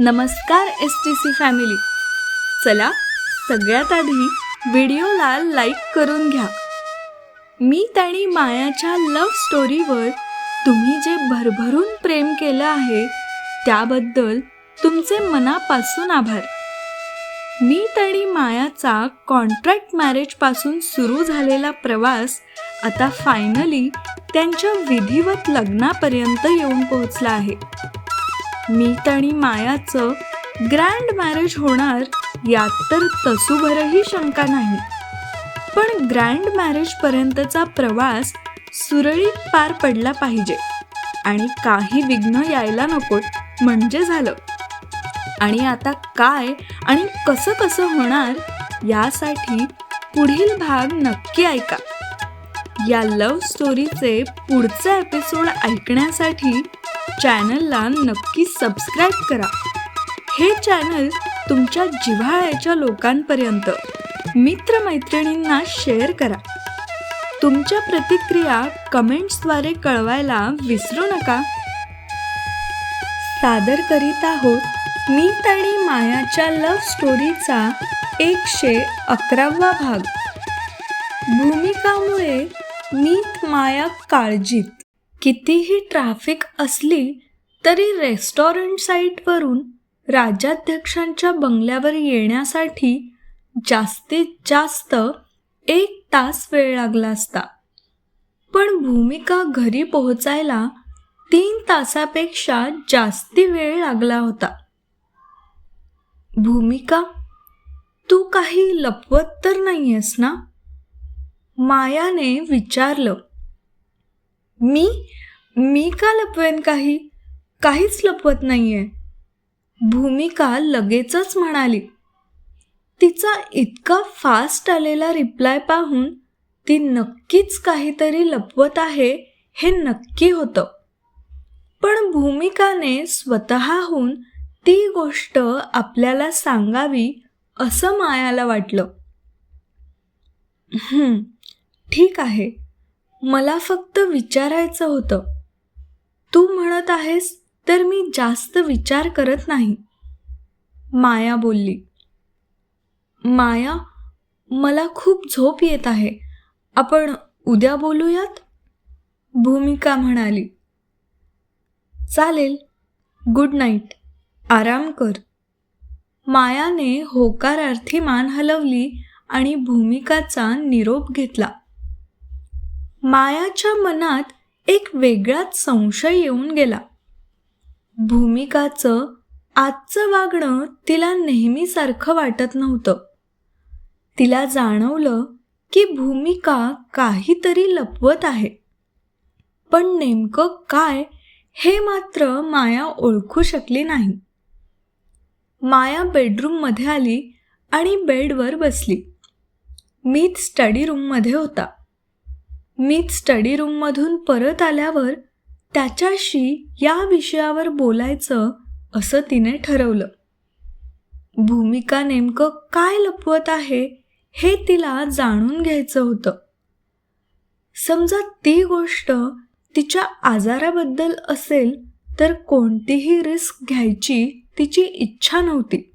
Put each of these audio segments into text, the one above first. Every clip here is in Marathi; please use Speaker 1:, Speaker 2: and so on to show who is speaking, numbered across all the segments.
Speaker 1: नमस्कार एस टी सी फॅमिली चला सगळ्यात आधी व्हिडिओला लाईक करून घ्या. मी आणि मायाच्या लव्ह स्टोरीवर तुम्ही जे भरभरून प्रेम केलं आहे त्याबद्दल तुमचे मनापासून आभार. मी आणि मायाचा कॉन्ट्रॅक्ट मॅरेजपासून सुरू झालेला प्रवास आता फायनली त्यांच्या विधिवत लग्नापर्यंत येऊन पोहोचला आहे. मीत आणि मायाचं ग्रँड मॅरेज होणार यात तर तसूभरही शंका नाही. पण ग्रँड मॅरेजपर्यंतचा प्रवास सुरळीत पार पडला पाहिजे आणि काही विघ्न यायला नकोत म्हणजे झालं. आणि आता काय आणि कसं कसं होणार यासाठी पुढील भाग नक्की ऐका. या लव्ह स्टोरीचे पुढचे एपिसोड ऐकण्यासाठी चॅनलला नक्की सबस्क्राईब करा. हे चॅनल तुमच्या जिव्हाळ्याच्या लोकांपर्यंत मित्रमैत्रिणींना शेअर करा. तुमच्या प्रतिक्रिया कमेंट्सद्वारे कळवायला विसरू नका. सादर करीत आहोत मी आणि मायाच्या लव्ह स्टोरीचा एकशे अकरावा भाग. भूमिकामुळे मीत माया काळजीत. कितीही ट्रॅफिक असली तरी रेस्टॉरंट साईटवरून राज्याध्यक्षांच्या बंगल्यावर येण्यासाठी जास्तीत जास्त एक तास वेळ लागला असता. पण भूमिका घरी पोहोचायला तीन तासापेक्षा जास्ती वेळ लागला होता. भूमिका तू काही लपवत तर नाहीयेस ना? मायाने विचारलं. मी मी का लपवेन काही? काहीच लपवत नाही आहे भूमिका लगेचच म्हणाली. तिचा इतका फास्ट आलेला रिप्लाय पाहून ती नक्कीच काहीतरी लपवत आहे हे नक्की होतं. पण भूमिकाने स्वतःहून ती गोष्ट आपल्याला सांगावी असं मायाला वाटलं. ठीक आहे. मला फक्त विचारायचं होतं. तू म्हणत आहेस तर मी जास्त विचार करत नाही. माया बोलली. माया मला खूप झोप येत आहे. आपण उद्या बोलूयात? भूमिका म्हणाली. चालेल. Good night. आराम कर. मायाने होकारार्थी मान हलवली आणि भूमिकाचा निरोप घेतला. मायाच्या मनात एक वेगळाच संशय येऊन गेला. भूमिकाचं आजचं वागणं तिला नेहमीसारखं वाटत नव्हतं. तिला जाणवलं की भूमिका काहीतरी लपवत आहे. पण नेमकं काय हे मात्र माया ओळखू शकली नाही. माया बेडरूममध्ये आली आणि बेडवर बसली. मीच स्टडी रूममध्ये होता. मीच स्टडी रूममधून परत आल्यावर त्याच्याशी या विषयावर बोलायचं असं तिने ठरवलं. भूमिका नेमकं काय लपवत आहे हे तिला जाणून घ्यायचं होतं. समजा ती गोष्ट तिच्या आजाराबद्दल असेल तर कोणतीही रिस्क घ्यायची तिची इच्छा नव्हती.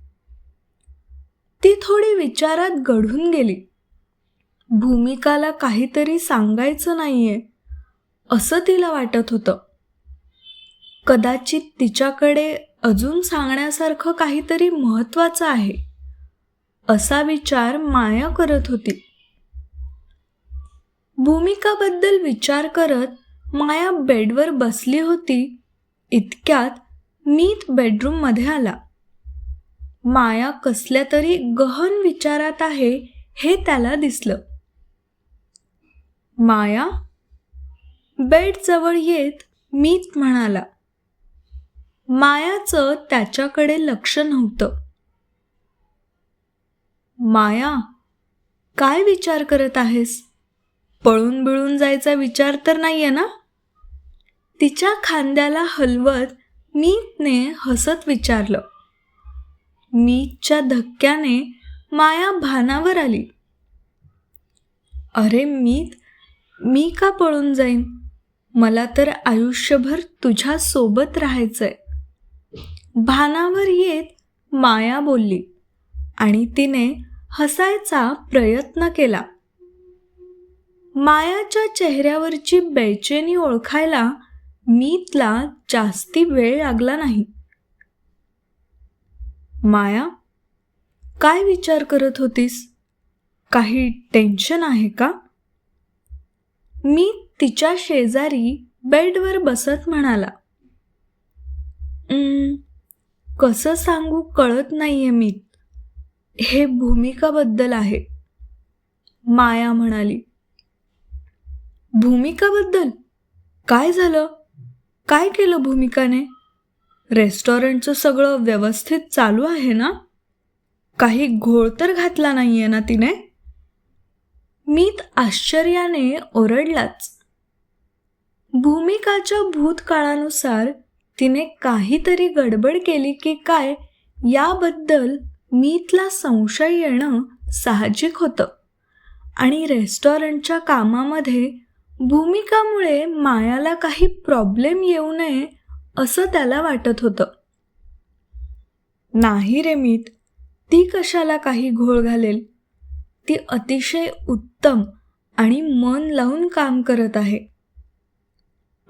Speaker 1: ती थोडी विचारात गढून गेली. भूमिकाला काहीतरी सांगायचं नाहीये असं तिला वाटत होतं. कदाचित तिच्याकडे अजून सांगण्यासारखं काहीतरी महत्वाचं आहे असा विचार माया करत होती. भूमिकाबद्दल विचार करत माया बेडवर बसली होती इतक्यात मीत बेडरूममध्ये आला. माया कसल्या तरी गहन विचारात आहे हे त्याला दिसलं. माया बेड जवळ येत मीत म्हणाला मायाचं त्याच्याकडे लक्ष नव्हतं. माया काय विचार करत आहेस? पळून बिळून जायचा विचार तर नाहीये ना? तिच्या खांद्याला हलवत मीतने हसत विचारलं. मीतच्या धक्क्याने माया भानावर आली. अरे मीत मी का पळून जाईन? मला तर आयुष्यभर तुझ्या सोबत राहायचंय. भानावर येत माया बोलली आणि तिने हसायचा प्रयत्न केला. मायाच्या चेहऱ्यावरची बेचैनी ओळखायला मीतला जास्ती वेळ लागला नाही. माया काय विचार करत होतीस? काही टेन्शन आहे का? मी तिच्या शेजारी बेडवर बसत म्हणाला. कसं सांगू कळत नाहीये मी. हे भूमिकाबद्दल आहे. माया म्हणाली. भूमिकाबद्दल? काय झालं? काय केलं भूमिकाने? रेस्टॉरंटचं सगळं व्यवस्थित चालू आहे ना? काही घोळ तर घातला नाहीये ना तिने? मीत आश्चर्याने ओरडलाच. भूमिकाच्या भूतकाळानुसार तिने काहीतरी गडबड केली की काय याबद्दल मीतला संशय येणं साहजिक होतं. आणि रेस्टॉरंटच्या कामामध्ये भूमिकामुळे मायाला काही प्रॉब्लेम येऊ नये असं त्याला वाटत होतं. नाही रे मीत ती कशाला काही घोळ घालेल? ती अतिशय उत्तम आणि मन लावून काम करत आहे.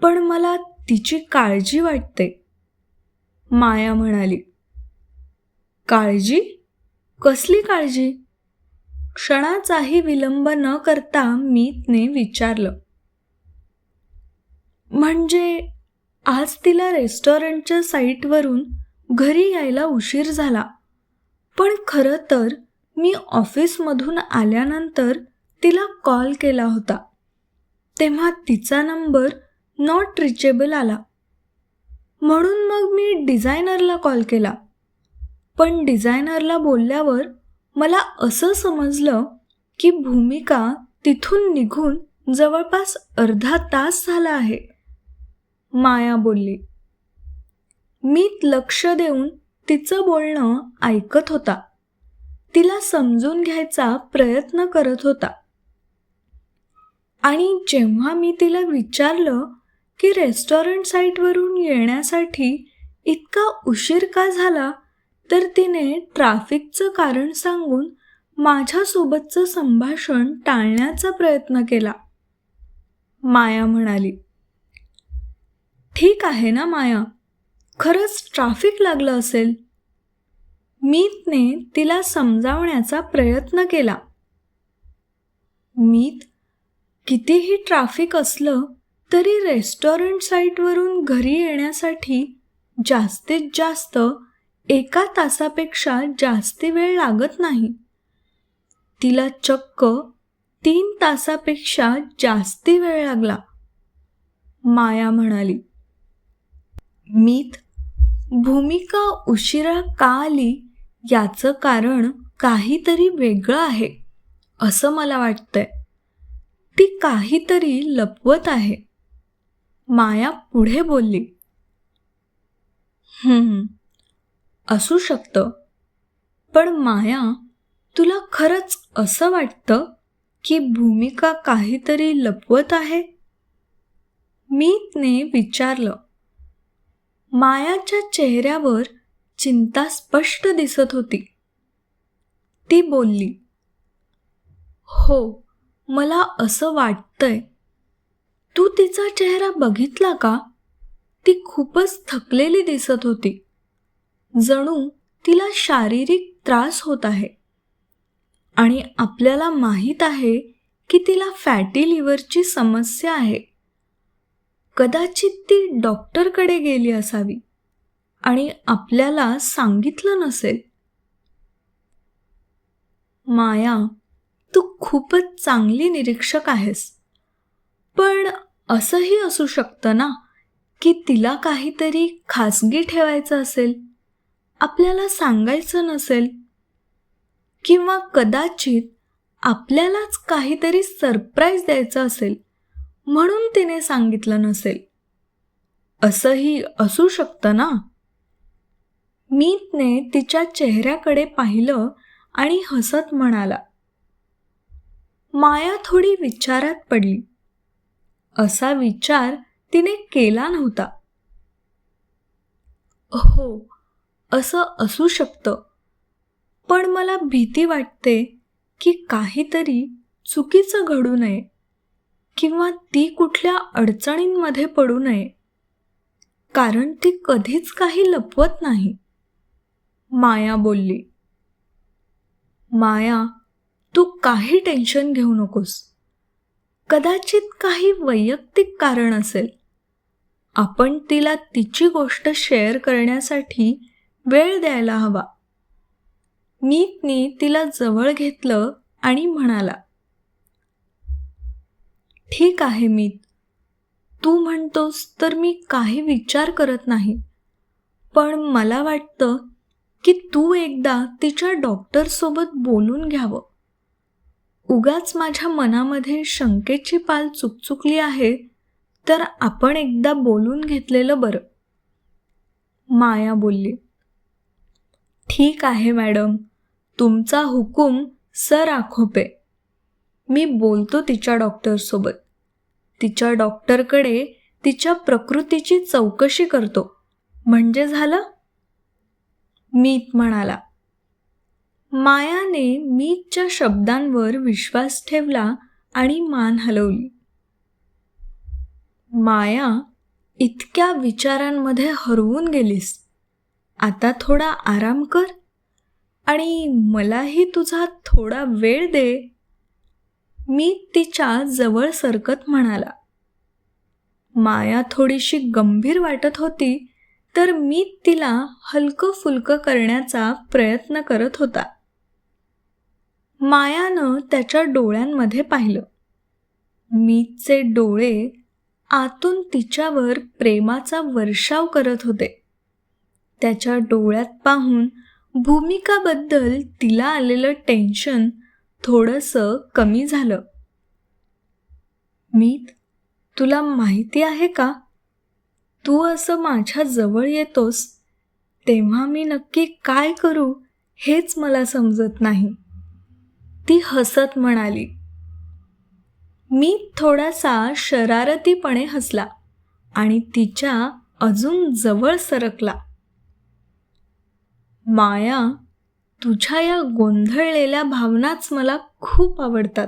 Speaker 1: पण मला तिची काळजी वाटते. माया म्हणाली काळजी? कसली काळजी? क्षणाचाही विलंब न करता मीतने विचारलं. म्हणजे आज तिला रेस्टॉरंटच्या साईटवरून घरी यायला उशीर झाला. पण खरं तर मी ऑफिसमधून आल्यानंतर तिला कॉल केला होता. तेव्हा तिचा नंबर नॉट रिचेबल आला. म्हणून मग मी डिझायनरला कॉल केला. पण डिझायनरला बोलल्यावर मला असं समजलं की भूमिका तिथून निघून जवळपास अर्धा तास झाला आहे. माया बोलली. मीत लक्ष देऊन तिचं बोलणं ऐकत होता. तिला समजून घ्यायचा प्रयत्न करत होता. आणि जेव्हा मी तिला विचारलं की रेस्टॉरंट साईटवरून येण्यासाठी इतका उशीर का झाला तर तिने ट्रॅफिकचं कारण सांगून माझ्यासोबतचं संभाषण टाळण्याचा प्रयत्न केला. माया म्हणाली ठीक आहे ना माया खरंच ट्रॅफिक लागलं असेल मीतने तिला समजावण्याचा प्रयत्न केला. मीत कितीही ट्रॅफिक असलं तरी रेस्टॉरंट साईटवरून घरी येण्यासाठी जास्तीत जास्त एका तासापेक्षा जास्ती वेळ लागत नाही. तिला चक्क तीन तासापेक्षा जास्ती वेळ लागला. माया म्हणाली. मीत भूमिका उशिरा का आली याचं कारण काहीतरी वेगळं आहे असं मला वाटतंय. ती काहीतरी लपवत आहे. माया पुढे बोलली. "हम्म, असू शकतं. पण माया तुला खरंच असं वाटतं की भूमिका काहीतरी लपवत आहे? मीतने विचारलं. मायाच्या चेहऱ्यावर चिंता स्पष्ट दिसत होती. ती बोलली हो मला असं वाटतंय. तू तिचा चेहरा बघितला का? ती खूपच थकलेली दिसत होती. जणू तिला शारीरिक त्रास होत आहे. आणि आपल्याला माहीत आहे की तिला फॅटी लिव्हरची समस्या आहे. कदाचित ती डॉक्टरकडे गेली असावी. आणि आपल्याला सांगितलं नसेल. माया तू खूपच चांगली निरीक्षक आहेस. पण असंही असू शकतं ना की तिला काहीतरी खासगी ठेवायचं असेल आपल्याला सांगायचं नसेल किंवा कदाचित आपल्यालाच काहीतरी सरप्राईज द्यायचं असेल म्हणून तिने सांगितलं नसेल. असंही असू शकतं ना. मीतने तिच्या चेहऱ्याकडे पाहिलं आणि हसत म्हणाला. माया थोडी विचारात पडली. असा विचार तिने केला नव्हता. हो असं असू शकतं. पण मला भीती वाटते की काहीतरी चुकीचं घडू नये किंवा ती कुठल्या अडचणींमध्ये पडू नये. कारण ती कधीच काही लपवत नाही. माया बोलली माया तू काही टेन्शन घेऊ नकोस. कदाचित काही वैयक्तिक कारण असेल. आपण तिला तिची गोष्ट शेअर करण्यासाठी वेळ द्यायला हवा. मीतनी तिला जवळ घेतलं आणि म्हणाला ठीक आहे मीत. तू म्हणतोस तर मी काही विचार करत नाही. पण मला वाटतं की तू एकदा तिच्या डॉक्टरसोबत बोलून घ्यावं. उगाच माझ्या मनामध्ये शंकेची पाल चुकचुकली आहे तर आपण एकदा बोलून घेतलेलं बरं. माया बोलली ठीक आहे मॅडम तुमचा हुकूम सर आखोपे. मी बोलतो तिच्या डॉक्टरसोबत तिच्या डॉक्टरकडे तिच्या प्रकृतीची चौकशी करतो. म्हणजे झालं मीत म्हणाला. मायाने मीतच्या शब्दांवर विश्वास ठेवला आणि मान हलवली. माया इतक्या विचारांमध्ये हरवून गेलीस. आता थोडा आराम कर आणि मलाही तुझा थोडा वेळ दे. मी तिच्या जवळ सरकत म्हणाला. माया थोडीशी गंभीर वाटत होती तर मी तिला हलकं फुलकं करण्याचा प्रयत्न करत होता. मायानं त्याच्या डोळ्यांमध्ये पाहिलं. मीचे डोळे आतून तिच्यावर प्रेमाचा वर्षाव करत होते. त्याच्या डोळ्यात पाहून भूमिकाबद्दल तिला आलेलं टेन्शन थोडंसं कमी झालं. मीत तुला माहिती आहे का? तू असं माझ्या जवळ येतोस तेव्हा मी नक्की काय करू हेच मला समजत नाही. ती हसत म्हणाली. मी थोडासा शरारतीपणे हसला आणि तिच्या अजून जवळ सरकला. माया तुझ्या या गोंधळलेल्या भावनाच मला खूप आवडतात.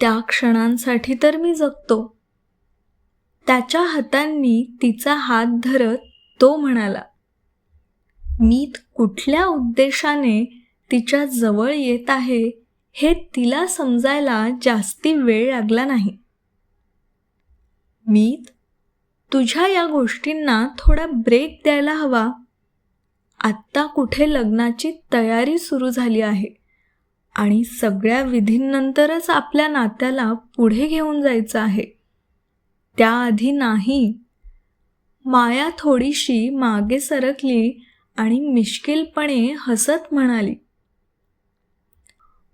Speaker 1: त्या क्षणांसाठी तर मी जगतो. त्याच्या हातांनी तिचा हात धरत तो म्हणाला मी कुठल्या उद्देशाने तिच्या जवळ येत आहे हे तिला समजायला जास्ती वेळ लागला नाही. मीत तुझ्या या गोष्टींना थोडा ब्रेक द्यायला हवा. आत्ता कुठे लग्नाची तयारी सुरू झाली आहे आणि सगळ्या विधींनंतरच आपल्या नात्याला पुढे घेऊन जायचं आहे. त्याआधी नाही. माया थोडीशी मागे सरकली आणि मिश्किलपणे हसत म्हणाली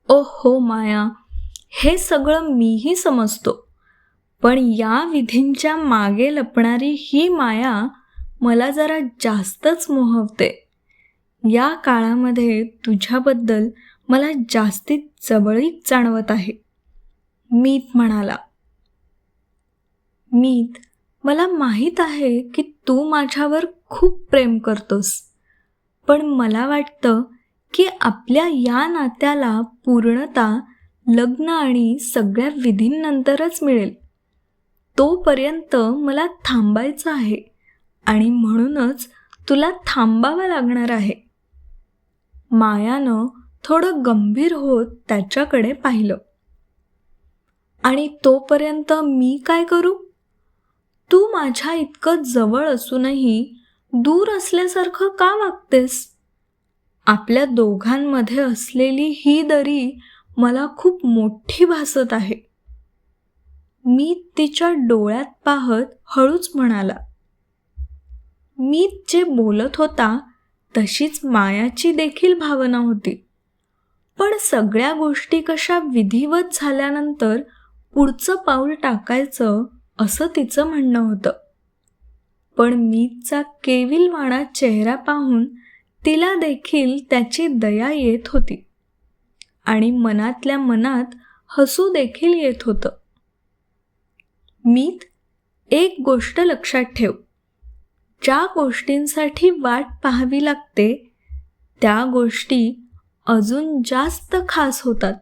Speaker 1: ओ हो माया हे सगळं मीही समजतो पण या विधींच्या मागे लपणारी ही माया मला जरा जास्तच मोहवते. या काळामध्ये तुझ्याबद्दल मला जास्तीत जवळीक जाणवत आहे. मीत म्हणाला मीत मला माहीत आहे की तू माझ्यावर खूप प्रेम करतोस. पण मला वाटतं की आपल्या या नात्याला पूर्णता लग्न आणि सगळ्या विधींनंतरच मिळेल. तोपर्यंत मला थांबायचं आहे आणि म्हणूनच तुला थांबावं लागणार आहे. मायानं थोडं गंभीर होत त्याच्याकडे पाहिलं. आणि तोपर्यंत मी काय करू? तू माझ्या इतकं जवळ असूनही दूर असल्यासारखं का वागतेस? आपल्या दोघांमध्ये असलेली ही दरी मला खूप मोठी भासत आहे. मी तिच्या डोळ्यात पाहत हळूच म्हणाला मी जे बोलत होता तशीच मायाची देखील भावना होती. पण सगळ्या गोष्टी कशा विधिवत झाल्यानंतर पुढचं पाऊल टाकायचं असं तिचं म्हणणं होतं. पण मीतचा केविलवाणा चेहरा पाहून तिला देखील त्याची दया येत होती. आणि मनातल्या मनात हसू देखील येत होतं. मीत एक गोष्ट लक्षात ठेव. ज्या गोष्टींसाठी वाट पाहावी लागते त्या गोष्टी अजून जास्त खास होतात.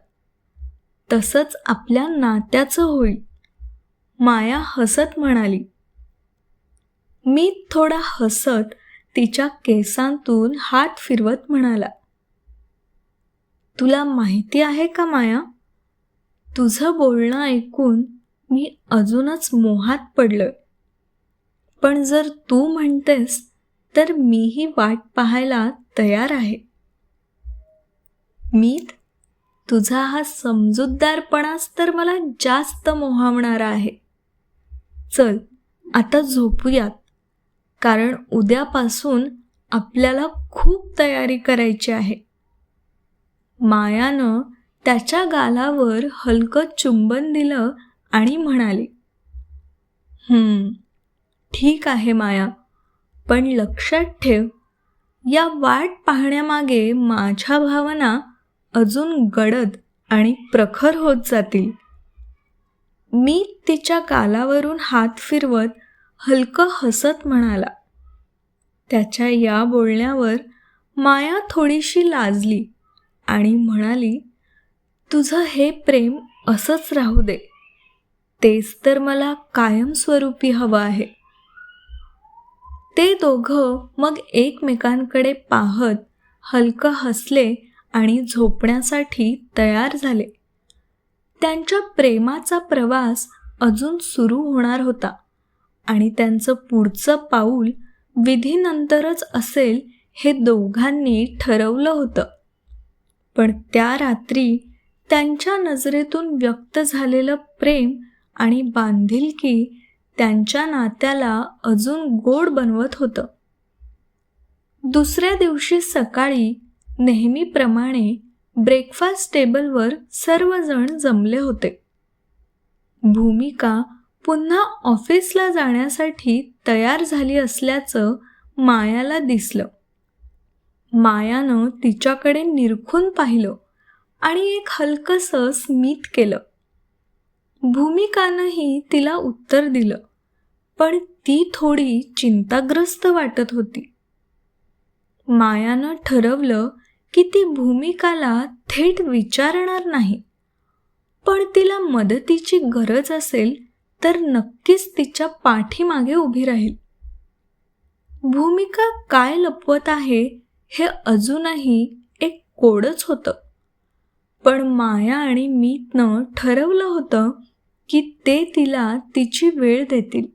Speaker 1: तसंच आपल्या नात्याचं होईल. माया हसत म्हणाली मी थोडा हसत तिच्या केसांतून हात फिरवत म्हणाला तुला माहिती आहे का माया? तुझं बोलणं ऐकून मी अजूनच मोहात पडलोय. पण जर तू म्हणतेस तर मीही वाट पाहायला तयार आहे. मीत तुझा हा समजूतदारपणाच तर मला जास्त मोहावणारा आहे. चल आता झोपूयात. कारण उद्यापासून आपल्याला खूप तयारी करायची आहे. मायानं त्याच्या गालावर हलकं चुंबन दिलं आणि म्हणाली ठीक आहे माया पण लक्षात ठेव. या वाट पाहण्यामागे माझ्या भावना अजून गडद आणि प्रखर होत जातील. मी तिच्या गालावरून हात फिरवत हलकं हसत म्हणाला. त्याच्या या बोलण्यावर माया थोडीशी लाजली आणि म्हणाली तुझं हे प्रेम असंच राहू दे. तेच तर मला कायमस्वरूपी हवं आहे. ते दोघं मग एकमेकांकडे पाहत हलकं हसले आणि झोपण्यासाठी तयार झाले. त्यांच्या प्रेमाचा प्रवास अजून सुरू होणार होता. आणि त्यांचं पुढचं पाऊल विधीनंतरच असेल हे दोघांनी ठरवलं होतं. पण त्या रात्री त्यांच्या नजरेतून व्यक्त झालेलं प्रेम आणि बांधिलकी त्यांच्या नात्याला अजून गोड बनवत होतं. दुसऱ्या दिवशी सकाळी नेहमीप्रमाणे ब्रेकफास्ट टेबलवर सर्वजण जमले होते. भूमिका पुन्हा ऑफिसला जाण्यासाठी तयार झाली असल्याचं मायाला दिसलं. मायानं तिच्याकडे निरखून पाहिलं आणि एक हलकंसं स्मित केलं. भूमिकानंही तिला उत्तर दिलं पण ती थोडी चिंताग्रस्त वाटत होती. मायानं ठरवलं की ती भूमिकाला थेट विचारणार नाही. पण तिला मदतीची गरज असेल तर नक्कीच तिच्या पाठीमागे उभी राहील. भूमिका काय लपवत आहे हे अजूनही एक कोडच होतं. पण माया आणि मीतनं ठरवलं होतं की ते तिला तिची वेळ देतील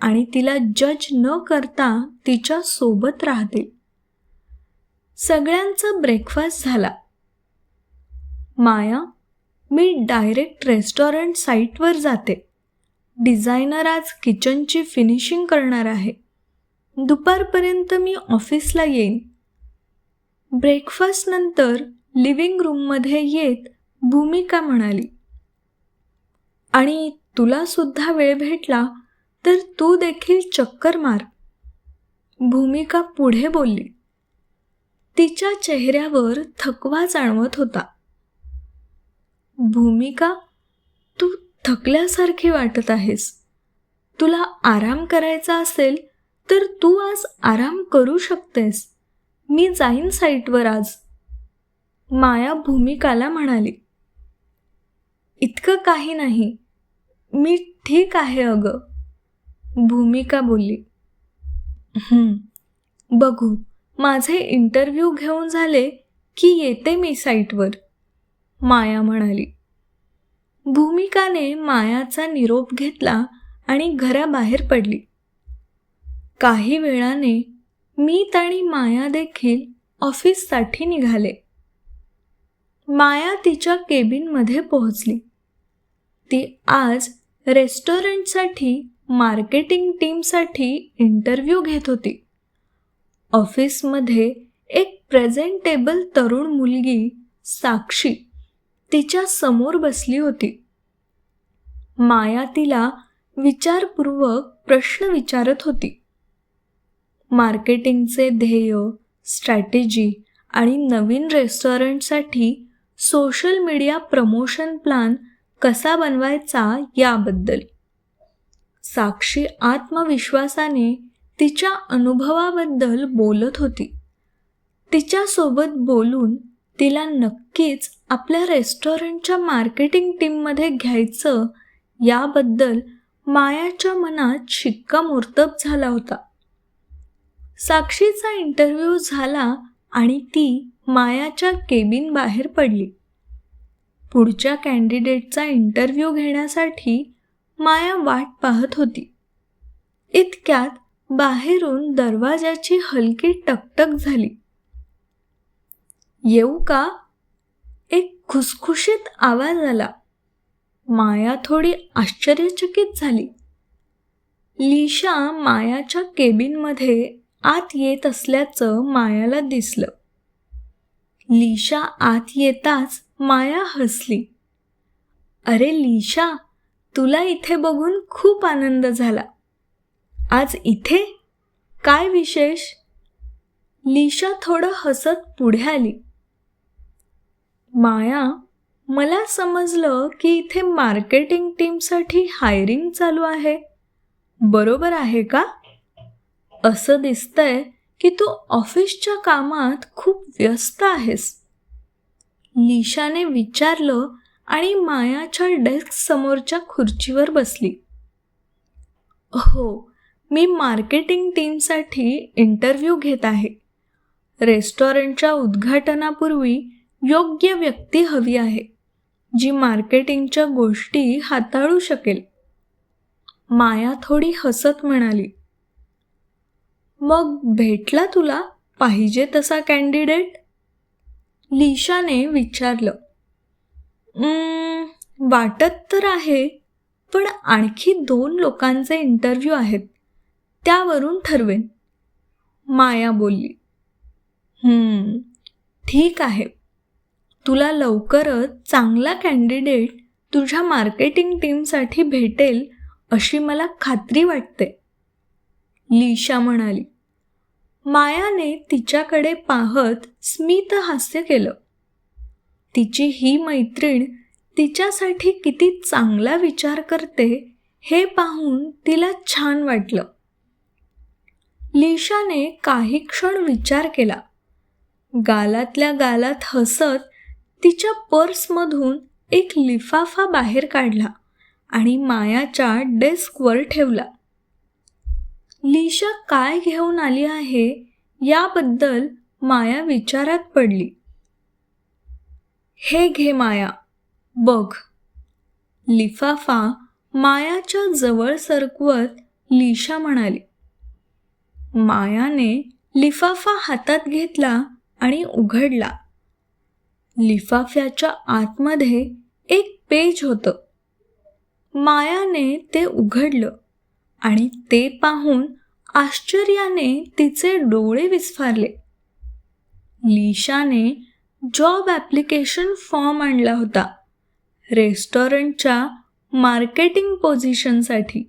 Speaker 1: आणि तिला जज न करता तिच्या सोबत राहतील. सगळ्यांचा ब्रेकफास्ट झाला. माया मी डायरेक्ट रेस्टॉरंट साईटवर जाते. डिझायनर आज किचनची फिनिशिंग करणार आहे. दुपारपर्यंत मी ऑफिसला येईन. ब्रेकफास्टनंतर लिव्हिंग रूममध्ये येत भूमिका म्हणाली. आणि तुलासुद्धा वेळ भेटला तर तू देखील चक्कर मार. भूमिका पुढे बोलली. तिच्या चेहऱ्यावर थकवा जाणवत होता. भूमिका तू थकल्यासारखी वाटत आहेस. तुला आराम करायचा असेल तर तू आज आराम करू शकतेस. मी जाईन साईटवर आज. माया भूमिकाला म्हणाली. इतकं काही नाही. मी ठीक आहे अगं. भूमिका बोलली. बघू. माझे इंटरव्ह्यू घेऊन झाले की येते मी साईटवर माया म्हणाली. भूमिकाने मायाचा निरोप घेतला आणि घराबाहेर पडली. काही वेळाने मीत आणि माया देखील ऑफिससाठी निघाले. माया तिच्या केबिनमध्ये पोहोचली. ती आज रेस्टॉरंटसाठी मार्केटिंग टीमसाठी इंटरव्ह्यू घेत होती. ऑफिसमध्ये एक प्रेझेंटेबल तरुण मुलगी साक्षी तिच्या समोर बसली होती. माया तिला विचारपूर्वक प्रश्न विचारत होती. मार्केटिंगचे ध्येय स्ट्रॅटेजी आणि नवीन रेस्टॉरंटसाठी सोशल मीडिया प्रमोशन प्लान कसा बनवायचा याबद्दल. साक्षी आत्मविश्वासाने तिच्या अनुभवाबद्दल बोलत होती. तिच्यासोबत बोलून तिला नक्कीच आपल्या रेस्टॉरंटच्या मार्केटिंग टीममध्ये घ्यायचं याबद्दल मायाच्या मनात शिक्कामोर्तब झाला होता. साक्षीचा इंटरव्ह्यू झाला आणि ती मायाच्या केबिन बाहेर पडली. पुढच्या कॅन्डिडेटचा इंटरव्ह्यू घेण्यासाठी माया वाट पाहत होती. इतक्यात बाहेरून दरवाजाची हलकी टकटक झाली. येऊ का? एक खुसखुशीत आवाज आला. माया थोडी आश्चर्यचकित झाली. लिशा मायाच्या केबिनमध्ये आत येत असल्याचं मायाला दिसलं. लिशा आत येताच माया हसली. अरे लिशा तुला इथे बघून खूप आनंद झाला. आज इथे? काय विशेष? लिशा थोडं हसत पुढे आली. माया मला समजलं की इथे मार्केटिंग टीमसाठी हायरिंग चालू आहे. बरोबर आहे का? असं दिसतंय की तू ऑफिसच्या कामात खूप व्यस्त आहेस. लिशाने विचारलं आणि मायाच्या डेस्क समोरच्या खुर्चीवर बसली. हो मी मार्केटिंग टीमसाठी इंटरव्ह्यू घेत आहे. रेस्टॉरंटच्या उद्घाटनापूर्वी योग्य व्यक्ती हवी आहे जी मार्केटिंगच्या गोष्टी हाताळू शकेल. माया थोडी हसत म्हणाली मग भेटला तुला? पाहिजे तसा कॅन्डिडेट? लिशाने विचारलं वाटत तर आहे पण आणखी दोन लोकांचे इंटरव्ह्यू आहेत. त्यावरून ठरवेन. माया बोलली ठीक आहे. तुला लवकरच चांगला कॅन्डिडेट तुझ्या मार्केटिंग टीमसाठी भेटेल अशी मला खात्री वाटते. लीशा म्हणाली. मायाने तिच्याकडे पाहत स्मित हास्य केलं. तिची ही मैत्रीण तिच्यासाठी किती चांगला विचार करते हे पाहून तिला छान वाटलं. लिशाने काही क्षण विचार केला. गालातल्या गालात हसत तिच्या पर्समधून एक लिफाफा बाहेर काढला आणि मायाच्या डेस्कवर ठेवला. लिशा काय घेऊन आली आहे याबद्दल माया विचारात पडली. हे घे माया बघ. लिफाफा मायाच्या जवळ सरकवत लिशा म्हणाली. मायाने लिफाफा हातात घेतला आणि उघडला. लिफाफ्याच्या आतमध्ये एक पेज होतं. मायाने ते उघडलं आणि ते पाहून आश्चर्याने तिचे डोळे विस्फारले. लिशाने जॉब ॲप्लिकेशन फॉर्म आणला होता रेस्टॉरंटच्या मार्केटिंग पोझिशनसाठी.